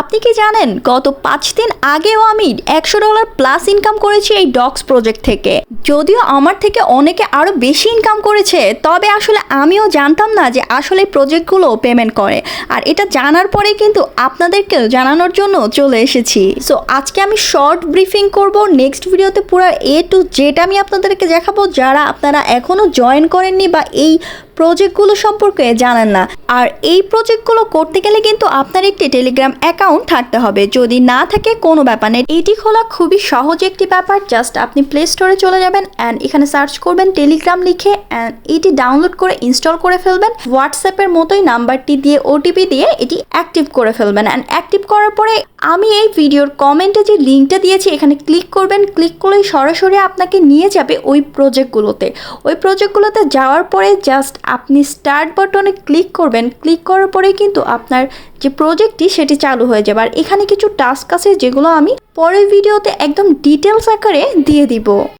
আপনি কি জানেন, গত পাঁচ দিন আগেও আমি একশো ডলার প্লাস ইনকাম করেছি এই ডক্স প্রজেক্ট থেকে। যদিও আমার থেকে অনেকে আরও বেশি ইনকাম করেছে, তবে আসলে আমিও জানতাম না যে আসলে প্রজেক্টগুলো পেমেন্ট করে। আর এটা জানার পরে কিন্তু আপনাদেরকেও জানানোর জন্য চলে এসেছি। সো আজকে আমি শর্ট ব্রিফিং করব নেক্সট ভিডিওতে পুরো এ টু জেড আমি আপনাদেরকে দেখাবো, যারা আপনারা এখনও জয়েন করেননি বা এই প্রজেক্টগুলো সম্পর্কে জানেন না। আর এই প্রজেক্টগুলো করতে গেলে কিন্তু আপনার একটি টেলিগ্রাম অ্যাকাউন্ট থাকতে হবে। যদি না থাকে, কোনো ব্যাপার নেই। এটি খোলা খুবই সহজ একটি ব্যাপার। জাস্ট আপনি প্লে স্টোরে চলে যাবেন অ্যান্ড এখানে সার্চ করবেন টেলিগ্রাম লিখে অ্যান্ড এটি ডাউনলোড করে ইনস্টল করে ফেলবেন। হোয়াটসঅ্যাপের মতোই নাম্বারটি দিয়ে ওটিপি দিয়ে এটি অ্যাক্টিভ করে ফেলবেন। অ্যান্ড অ্যাক্টিভ করার পরে আমি এই ভিডিওর কমেন্টে যে লিঙ্কটা দিয়েছি, এখানে ক্লিক করবেন। ক্লিক করলেই সরাসরি আপনাকে নিয়ে যাবে ওই প্রজেক্টগুলোতে। ওই প্রজেক্টগুলোতে যাওয়ার পরে জাস্ট আপনি স্টার্ট বাটনে ক্লিক করবেন। ক্লিক করার পরে কিন্তু আপনার যে প্রজেক্টটি, সেটি চালু হয়ে যাবে। আর এখানে কিছু টাস্ক আছে যেগুলো আমি পরের ভিডিওতে একদম ডিটেলস আকারে দিয়ে দিব।